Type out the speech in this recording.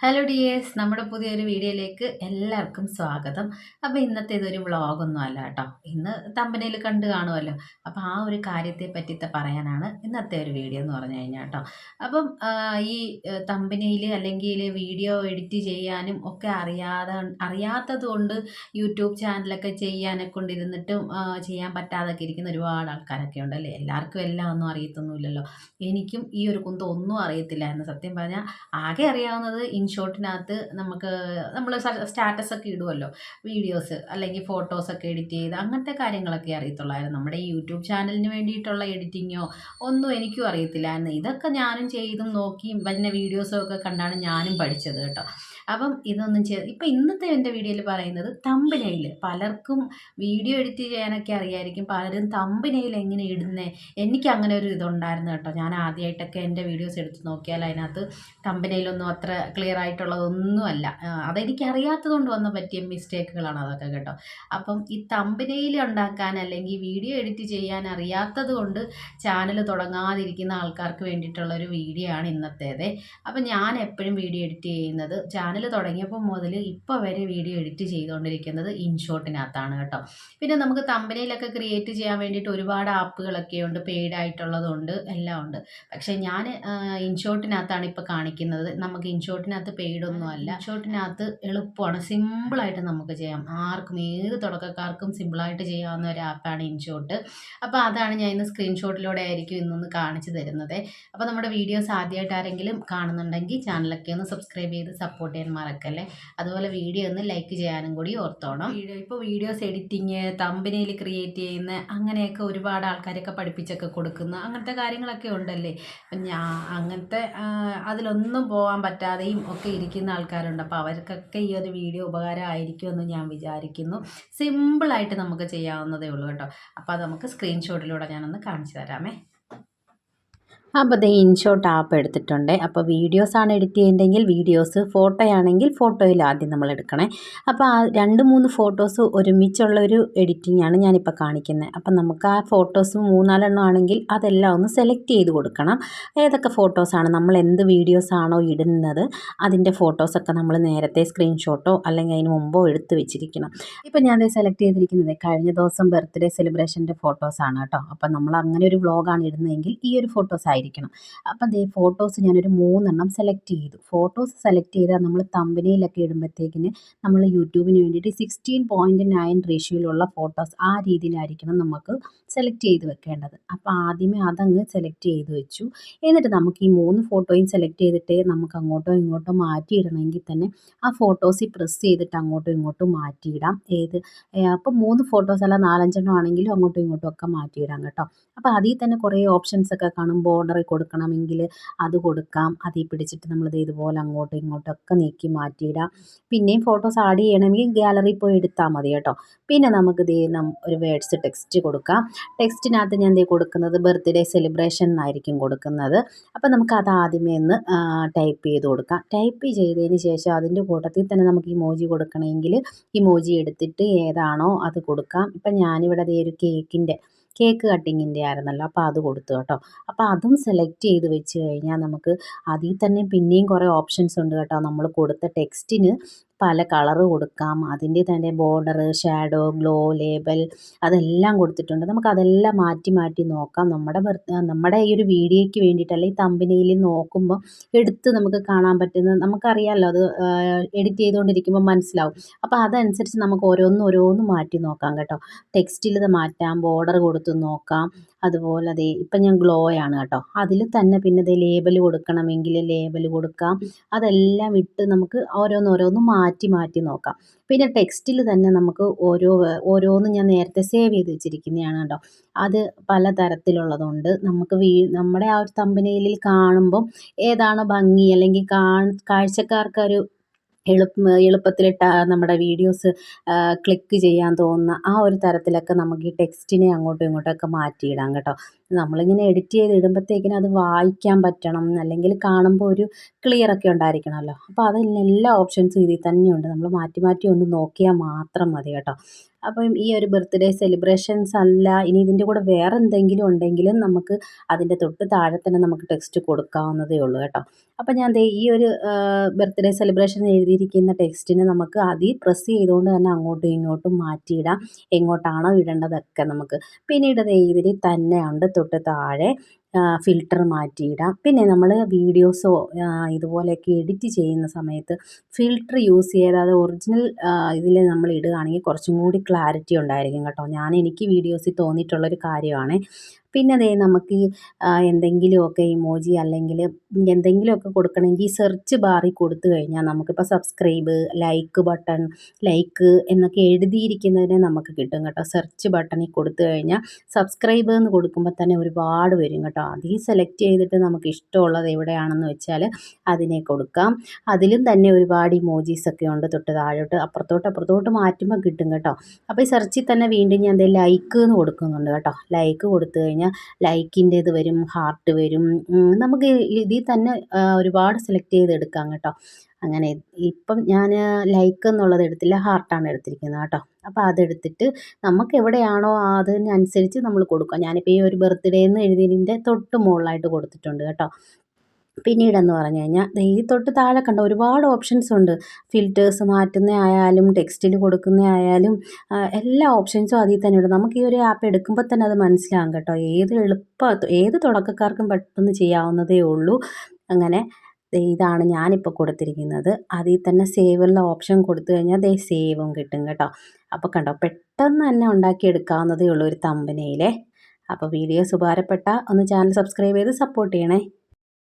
Hello dears നമ്മുടെ പുതിയൊരു വീഡിയോയിലേക്ക് എല്ലാവർക്കും സ്വാഗതം. അപ്പോൾ ഇന്നത്തെ ഇതൊരു വ്ളോഗൊന്നും അല്ല കേട്ടോ. ഇന്ന് തമ്പനയിൽ കണ്ട് കാണുമല്ലോ അപ്പോൾ ആ ഒരു കാര്യത്തെ പറ്റിത്തെ പറയാനാണ് ഇന്നത്തെ ഒരു വീഡിയോ എന്ന് പറഞ്ഞു കഴിഞ്ഞാൽ കേട്ടോ. അപ്പം ഈ തമ്പനയിൽ അല്ലെങ്കിൽ വീഡിയോ എഡിറ്റ് ചെയ്യാനും ഒക്കെ അറിയാതെ അറിയാത്തത് കൊണ്ട് യൂട്യൂബ് ചാനലൊക്കെ ചെയ്യാനൊക്കെ കൊണ്ടിരുന്നിട്ടും ചെയ്യാൻ പറ്റാതൊക്കെ ഇരിക്കുന്ന ഒരുപാട് ആൾക്കാരൊക്കെ ഉണ്ട് അല്ലേ? എല്ലാവർക്കും എല്ലാം ഒന്നും അറിയത്തൊന്നുമില്ലല്ലോ. എനിക്കും ഈ ഒരു കുന്തം ഒന്നും എന്ന് സത്യം പറഞ്ഞാൽ ആകെ അറിയാവുന്നത് ഇൻഷോട്ടിനകത്ത് നമുക്ക് നമ്മൾ സ്റ്റാറ്റസ് ഒക്കെ ഇടുമല്ലോ വീഡിയോസ് അല്ലെങ്കിൽ ഫോട്ടോസ് ഒക്കെ എഡിറ്റ് ചെയ്ത് അങ്ങനത്തെ കാര്യങ്ങളൊക്കെ അറിയത്തുള്ളായിരുന്നു. നമ്മുടെ യൂട്യൂബ് ചാനലിന് വേണ്ടിയിട്ടുള്ള എഡിറ്റിങ്ങോ ഒന്നും എനിക്കും അറിയത്തില്ലായിരുന്നു. ഇതൊക്കെ ഞാനും ചെയ്തും നോക്കിയും പിന്നെ വീഡിയോസും ഒക്കെ കണ്ടാണ് ഞാനും പഠിച്ചത് കേട്ടോ. അപ്പം ഇതൊന്നും ചെയ്ത് ഇപ്പം ഇന്നത്തെ എന്റെ വീഡിയോയിൽ പറയുന്നത് തമ്പനയിൽ. പലർക്കും വീഡിയോ എഡിറ്റ് ചെയ്യാനൊക്കെ അറിയായിരിക്കും. പലരും തമ്പനയിൽ എങ്ങനെ ഇടുന്നേ? എനിക്ക് അങ്ങനെ ഒരു ഇതുണ്ടായിരുന്നു കേട്ടോ. ഞാൻ ആദ്യമായിട്ടൊക്കെ എന്റെ വീഡിയോസ് എടുത്ത് നോക്കിയാൽ അതിനകത്ത് തമ്പനയിലൊന്നും അത്ര ക്ലിയർ ആയിട്ടുള്ളതൊന്നുമല്ല. അതെനിക്ക് അറിയാത്തത് കൊണ്ട് വന്ന പറ്റിയ മിസ്റ്റേക്കുകളാണ് അതൊക്കെ കേട്ടോ. അപ്പം ഈ തമ്പനയിൽ ഉണ്ടാക്കാൻ അല്ലെങ്കിൽ വീഡിയോ എഡിറ്റ് ചെയ്യാൻ അറിയാത്തത് കൊണ്ട് ചാനൽ തുടങ്ങാതിരിക്കുന്ന ആൾക്കാർക്ക് വേണ്ടിയിട്ടുള്ള ഒരു വീഡിയോ ആണ് ഇന്നത്തേത്. അപ്പം ഞാൻ എപ്പോഴും വീഡിയോ എഡിറ്റ് ചെയ്യുന്നത് ചാനൽ ചാനൽ തുടങ്ങിയപ്പോൾ മുതൽ ഇപ്പോൾ വരെ വീഡിയോ എഡിറ്റ് ചെയ്തുകൊണ്ടിരിക്കുന്നത് ഇൻഷോട്ടിനകത്താണ് കേട്ടോ. പിന്നെ നമുക്ക് തമ്പനയിലൊക്കെ ക്രിയേറ്റ് ചെയ്യാൻ വേണ്ടിയിട്ട് ഒരുപാട് ആപ്പുകളൊക്കെ ഉണ്ട് പെയ്ഡ് ആയിട്ടുള്ളതുണ്ട് എല്ലാം ഉണ്ട്. പക്ഷേ ഞാൻ ഇൻഷോട്ടിനകത്താണ് ഇപ്പോൾ കാണിക്കുന്നത്. നമുക്ക് ഇൻഷോട്ടിനകത്ത് പെയ്ഡ് ഒന്നും അല്ല ഇൻഷോട്ടിനകത്ത് എളുപ്പമാണ് സിമ്പിളായിട്ട് നമുക്ക് ചെയ്യാം. ആർക്കും ഏത് തുടക്കക്കാർക്കും സിമ്പിളായിട്ട് ചെയ്യാവുന്ന ഒരു ആപ്പാണ് ഇൻഷോട്ട് അപ്പോൾ അതാണ് ഞാൻ ഇന്ന് സ്ക്രീൻഷോട്ടിലൂടെ ആയിരിക്കും ഇന്നൊന്ന് കാണിച്ചു തരുന്നത്. അപ്പോൾ നമ്മുടെ വീഡിയോസ് ആദ്യമായിട്ട് ആരെങ്കിലും കാണുന്നുണ്ടെങ്കിൽ ചാനലൊക്കെ ഒന്ന് സബ്സ്ക്രൈബ് ചെയ്ത് സപ്പോർട്ട് ചെയ്യാൻ മറക്കല്ലേ അതുപോലെ വീഡിയോ ഒന്ന് ലൈക്ക് ചെയ്യാനും കൂടി ഓർത്തോണം. ഇപ്പോൾ വീഡിയോസ് എഡിറ്റിങ് തമ്പനിയിൽ ക്രിയേറ്റ് ചെയ്യുന്ന അങ്ങനെയൊക്കെ ഒരുപാട് ആൾക്കാരൊക്കെ പഠിപ്പിച്ചൊക്കെ കൊടുക്കുന്ന. അങ്ങനത്തെ കാര്യങ്ങളൊക്കെ ഉണ്ടല്ലേ? ഞാൻ അങ്ങനത്തെ അതിലൊന്നും പോകാൻ പറ്റാതെയും ഒക്കെ ഇരിക്കുന്ന ആൾക്കാരുണ്ട്. അപ്പോൾ അവർക്കൊക്കെ ഈ ഒരു വീഡിയോ ഉപകാരമായിരിക്കുമെന്ന് ഞാൻ വിചാരിക്കുന്നു. സിമ്പിളായിട്ട് നമുക്ക് ചെയ്യാവുന്നതേ ഉള്ളൂ കേട്ടോ. അപ്പോൾ അത് നമുക്ക് സ്ക്രീൻഷോട്ടിലൂടെ ഞാനൊന്ന് കാണിച്ചു തരാമേ. അപ്പോൾ ദേ ഇൻഷോട്ട് ആപ്പ് എടുത്തിട്ടുണ്ട്. അപ്പോൾ വീഡിയോസാണ് എഡിറ്റ് ചെയ്യേണ്ടതെങ്കിൽ വീഡിയോസ് ഫോട്ടോയാണെങ്കിൽ ഫോട്ടോയിൽ ആദ്യം നമ്മൾ എടുക്കണേ. അപ്പോൾ ആ രണ്ട് മൂന്ന് ഫോട്ടോസ് ഒരുമിച്ചുള്ള ഒരു എഡിറ്റിംഗ് ആണ് ഞാനിപ്പോൾ കാണിക്കുന്നത്. അപ്പോൾ നമുക്ക് ആ ഫോട്ടോസ് മൂന്നാലെണ്ണം ആണെങ്കിൽ അതെല്ലാം ഒന്ന് സെലക്ട് ചെയ്ത് കൊടുക്കണം. ഏതൊക്കെ ഫോട്ടോസാണ് നമ്മൾ എന്ത് വീഡിയോസാണോ ഇടുന്നത് അതിന്റെ ഫോട്ടോസൊക്കെ നമ്മൾ നേരത്തെ സ്ക്രീൻഷോട്ടോ അല്ലെങ്കിൽ അതിന് മുമ്പോ എടുത്ത് വെച്ചിരിക്കണം. ഇപ്പോൾ ഞാൻ സെലക്ട് ചെയ്തിരിക്കുന്നത് കഴിഞ്ഞ ദിവസം ബർത്ത്ഡേ സെലിബ്രേഷന്റെ ഫോട്ടോസാണ് കേട്ടോ. അപ്പോൾ നമ്മൾ അങ്ങനെ ഒരു വ്ളോഗാണ് ഇടുന്നതെങ്കിൽ ഈ ഒരു ഫോട്ടോസ് ആയിരിക്കും. ആയിരിക്കണം അപ്പം ദേ ഫോട്ടോസ് ഞാനൊരു മൂന്നെണ്ണം സെലക്ട് ചെയ്തു. ഫോട്ടോസ് സെലക്ട് ചെയ്താൽ നമ്മൾ തമ്പനയിലൊക്കെ ഇടുമ്പോഴത്തേക്കിന് നമ്മൾ യൂട്യൂബിന് വേണ്ടിയിട്ട് സിക്സ്റ്റീൻ പോയിന്റ് നയൻ റേഷ്യോയിലുള്ള ഫോട്ടോസ് ആ രീതിയിലായിരിക്കണം നമുക്ക് സെലക്ട് ചെയ്ത് വെക്കേണ്ടത്. അപ്പോൾ ആദ്യമേ അതങ്ങ് സെലക്ട് ചെയ്ത് വെച്ചു. എന്നിട്ട് നമുക്ക് ഈ മൂന്ന് ഫോട്ടോയും സെലക്ട് ചെയ്തിട്ട് നമുക്ക് അങ്ങോട്ടോ ഇങ്ങോട്ടോ മാറ്റിയിടണമെങ്കിൽ തന്നെ ആ ഫോട്ടോസിൽ പ്രസ് ചെയ്തിട്ട് അങ്ങോട്ടും ഇങ്ങോട്ടും മാറ്റിയിടാം ഏത് അപ്പോൾ മൂന്ന് ഫോട്ടോസ് അല്ല നാലഞ്ചെണ്ണം ആണെങ്കിലും അങ്ങോട്ടും ഇങ്ങോട്ടും ഒക്കെ മാറ്റിയിടാം കേട്ടോ. അപ്പോൾ അതിൽ തന്നെ കുറേ ഓപ്ഷൻസ് ഒക്കെ കാണും ബോർഡർ കൊടുക്കണമെങ്കിൽ അത് കൊടുക്കാം. അതിൽ പിടിച്ചിട്ട് നമ്മളിത് ഇതുപോലെ അങ്ങോട്ടും ഇങ്ങോട്ടൊക്കെ നീക്കി മാറ്റിയിടാം. പിന്നെയും ഫോട്ടോസ് ആഡ് ചെയ്യണമെങ്കിൽ ഗാലറി പോയി എടുത്താൽ മതി കേട്ടോ. പിന്നെ നമുക്ക് ദേ ഒരു വേർഡ്സ് ടെക്സ്റ്റ് കൊടുക്കാം. ടെക്സ്റ്റിനകത്ത് ഞാൻ ദേ കൊടുക്കുന്നത് ബർത്ത്ഡേ സെലിബ്രേഷൻ എന്നായിരിക്കും കൊടുക്കുന്നത്. അപ്പോൾ നമുക്ക് അത് ആദ്യമേ ഒന്ന് ടൈപ്പ് ചെയ്ത് കൊടുക്കാം. ടൈപ്പ് ചെയ്തതിന് ശേഷം അതിന്റെ കൂട്ടത്തിൽ തന്നെ നമുക്ക് ഇമോജി കൊടുക്കണമെങ്കിൽ ഇമോജി എടുത്തിട്ട് ഏതാണോ അത് കൊടുക്കാം. ഇപ്പം ഞാനിവിടെ ദേ ഒരു കേക്കിന്റെ കേക്ക് കട്ടിങ്ങിന്റെ ആയിരുന്നല്ലോ. അപ്പോൾ അത് കൊടുത്തു കേട്ടോ. അപ്പോൾ അതും സെലക്ട് ചെയ്ത് വെച്ച് കഴിഞ്ഞാൽ നമുക്ക് അതിൽ തന്നെ പിന്നെയും കുറേ ഓപ്ഷൻസ് ഉണ്ട് കേട്ടോ. നമ്മൾ കൊടുത്ത ടെക്സ്റ്റിന് പല കളർ കൊടുക്കാം. അതിന്റെ തന്നെ ബോർഡർ ഷാഡോ ഗ്ലോ ലേബൽ അതെല്ലാം കൊടുത്തിട്ടുണ്ട്. നമുക്ക് അതെല്ലാം മാറ്റി മാറ്റി നോക്കാം. നമ്മുടെ നമ്മുടെ ഈ ഒരു വീഡിയോയ്ക്ക് വേണ്ടിയിട്ട് അല്ലെങ്കിൽ തമ്പനിയിൽ നോക്കുമ്പോൾ എടുത്ത് നമുക്ക് കാണാൻ പറ്റുന്ന നമുക്കറിയാമല്ലോ അത് എഡിറ്റ് ചെയ്തുകൊണ്ടിരിക്കുമ്പോൾ മനസ്സിലാവും. അപ്പോൾ അതനുസരിച്ച് നമുക്ക് ഓരോന്നും ഓരോന്നും മാറ്റി നോക്കാം കേട്ടോ. ടെക്സ്റ്റിൽ ഇത് മാറ്റാം ബോർഡർ കൊടുത്ത് നോക്കാം. അതുപോലെ ദേ ഇപ്പം ഞാൻ ഗ്ലോ ആണ് കേട്ടോ. അതിൽ തന്നെ പിന്നെ ദേ ലേബൽ കൊടുക്കണമെങ്കിൽ ലേബൽ കൊടുക്കാം. അതെല്ലാം ഇട്ട് നമുക്ക് ഓരോന്നോരോന്ന് മാറ്റി മാറ്റി നോക്കാം. പിന്നെ ടെക്സ്റ്റിൽ തന്നെ നമുക്ക് ഓരോ ഓരോന്നും ഞാൻ നേരത്തെ സേവ് ചെയ്ത് വെച്ചിരിക്കുന്നതാണ് കേട്ടോ. അത് പല തരത്തിലുള്ളതുണ്ട് നമുക്ക് വീ നമ്മുടെ ആ ഒരു തമ്പനയിലിൽ കാണുമ്പം ഏതാണോ ഭംഗി അല്ലെങ്കിൽ കാ കാഴ്ചക്കാർക്കൊരു എളുപ്പ എളുപ്പത്തിൽ നമ്മുടെ വീഡിയോസ് ക്ലിക്ക് ചെയ്യാൻ തോന്നുന്ന ആ ഒരു തരത്തിലൊക്കെ നമുക്ക് ഈ ടെക്സ്റ്റിനെ അങ്ങോട്ടും ഇങ്ങോട്ടൊക്കെ മാറ്റിയിടാം കേട്ടോ. നമ്മളിങ്ങനെ എഡിറ്റ് ചെയ്ത് ഇടുമ്പോഴത്തേക്കിനും അത് വായിക്കാൻ പറ്റണം അല്ലെങ്കിൽ കാണുമ്പോൾ ഒരു ക്ലിയർ ഒക്കെ ഉണ്ടായിരിക്കണമല്ലോ. അപ്പോൾ അതിന് എല്ലാ ഓപ്ഷൻസും ഇതിൽ തന്നെയുണ്ട്. നമ്മൾ മാറ്റി മാറ്റി ഒന്ന് നോക്കിയാൽ മാത്രം മതി കേട്ടോ. അപ്പം ഈ ഒരു ബർത്ത്ഡേ സെലിബ്രേഷൻസ് അല്ല ഇനി ഇതിന്റെ കൂടെ വേറെ എന്തെങ്കിലും ഉണ്ടെങ്കിലും നമുക്ക് അതിന്റെ തൊട്ട് താഴെ തന്നെ നമുക്ക് ടെക്സ്റ്റ് കൊടുക്കാവുന്നതേ ഉള്ളൂ കേട്ടോ. അപ്പം ഞാൻ ദേ ഈ ഒരു ബർത്ത്ഡേ സെലിബ്രേഷൻ എഴുതിയിരിക്കുന്ന ടെക്സ്റ്റിനെ നമുക്ക് അതിൽ പ്രസ് ചെയ്തുകൊണ്ട് തന്നെ അങ്ങോട്ടും ഇങ്ങോട്ടും മാറ്റിയിടാം. എങ്ങോട്ടാണോ ഇടേണ്ടതൊക്കെ നമുക്ക്. പിന്നീട് ദേ ഇതിൽ തന്നെ ഉണ്ട് തൊട്ട് താഴെ ഫിൽറ്റർ മാറ്റിയിടാം. പിന്നെ നമ്മൾ വീഡിയോസോ ഇതുപോലെയൊക്കെ എഡിറ്റ് ചെയ്യുന്ന സമയത്ത് ഫിൽറ്റർ യൂസ് ചെയ്യാതെ ഒറിജിനൽ ഇതിൽ നമ്മൾ ഇടുകയാണെങ്കിൽ കുറച്ചും കൂടി ക്ലാരിറ്റി ഉണ്ടായിരിക്കും കേട്ടോ. ഞാൻ എനിക്ക് വീഡിയോസിൽ തോന്നിയിട്ടുള്ളൊരു കാര്യമാണ്. പിന്നെ അതേ നമുക്ക് എന്തെങ്കിലുമൊക്കെ ഇമോജി അല്ലെങ്കിൽ എന്തെങ്കിലുമൊക്കെ കൊടുക്കണമെങ്കിൽ സെർച്ച് ബാറിൽ കൊടുത്തു കഴിഞ്ഞാൽ നമുക്കിപ്പോൾ സബ്സ്ക്രൈബ് ലൈക്ക് ബട്ടൺ ലൈക്ക് എന്നൊക്കെ എഴുതിയിരിക്കുന്നതിനെ നമുക്ക് കിട്ടും കേട്ടോ. സെർച്ച് ബട്ടണിൽ കൊടുത്തു കഴിഞ്ഞാൽ സബ്സ്ക്രൈബ് എന്ന് കൊടുക്കുമ്പോൾ തന്നെ ഒരുപാട് വരും കേട്ടോ. അതിൽ സെലക്ട് ചെയ്തിട്ട് നമുക്ക് ഇഷ്ടമുള്ളത് എവിടെയാണെന്ന് വെച്ചാൽ അതിനെ കൊടുക്കാം. അതിലും തന്നെ ഒരുപാട് ഇമോജീസ് ഒക്കെ ഉണ്ട് തൊട്ട് താഴോട്ട്. അപ്പുറത്തോട്ട് അപ്പുറത്തോട്ട് മാറ്റുമ്പോൾ കിട്ടും കേട്ടോ. അപ്പോൾ ഈ സെർച്ചിൽ തന്നെ വീണ്ടും ഞാൻ എന്തെങ്കിലും ലൈക്ക് എന്ന് കൊടുക്കുന്നുണ്ട് കേട്ടോ. ലൈക്ക് കൊടുത്തു കഴിഞ്ഞാൽ ലൈക്കിന്റെ ഇത് വരും ഹാർട്ട് വരും. നമുക്ക് ഇതിൽ തന്നെ ഒരുപാട് സെലക്ട് ചെയ്തെടുക്കാം കേട്ടോ. അങ്ങനെ ഇപ്പം ഞാൻ ലൈക്ക് എന്നുള്ളത് എടുത്തില്ല ഹാർട്ടാണ് എടുത്തിരിക്കുന്നത് കേട്ടോ. അപ്പോൾ അതെടുത്തിട്ട് നമുക്ക് എവിടെയാണോ അതിനനുസരിച്ച് നമ്മൾ കൊടുക്കുക ഞാനിപ്പോൾ ഈ ഒരു ബർത്ത്ഡേ എന്ന് എഴുതിയതിന്റെ തൊട്ട് മുകളിലായിട്ട് കൊടുത്തിട്ടുണ്ട് കേട്ടോ. പിന്നീടെന്ന് പറഞ്ഞു കഴിഞ്ഞാൽ ഈ തൊട്ട് താഴെ കണ്ട ഒരുപാട് ഓപ്ഷൻസ് ഉണ്ട്. ഫിൽറ്റേഴ്സ് മാറ്റുന്ന ആയാലും ടെക്സ്റ്റിൽ കൊടുക്കുന്ന ആയാലും എല്ലാ ഓപ്ഷൻസും അതിൽ തന്നെ ഉണ്ട്. നമുക്ക് ഈ ഒരു ആപ്പ് എടുക്കുമ്പോൾ തന്നെ അത് മനസ്സിലാകും കേട്ടോ. ഏത് എളുപ്പ ഏത് തുടക്കക്കാർക്കും പെട്ടെന്ന് ചെയ്യാവുന്നതേ ഉള്ളൂ. അങ്ങനെ ഇതാണ് ഞാനിപ്പോൾ കൊടുത്തിരിക്കുന്നത്. അതിൽ തന്നെ സേവുള്ള ഓപ്ഷൻ കൊടുത്തു കഴിഞ്ഞാൽ ദേ സേവും കിട്ടും കേട്ടോ. അപ്പോൾ കണ്ടോ പെട്ടെന്ന് തന്നെ ഉണ്ടാക്കിയെടുക്കാവുന്നതേ ഉള്ളൂ ഒരു തമ്പനയിലെ അപ്പോൾ വീഡിയോ ഉപകാരപ്പെട്ട ഒന്ന് ചാനൽ സബ്സ്ക്രൈബ് ചെയ്ത് സപ്പോർട്ട് ചെയ്യണേ.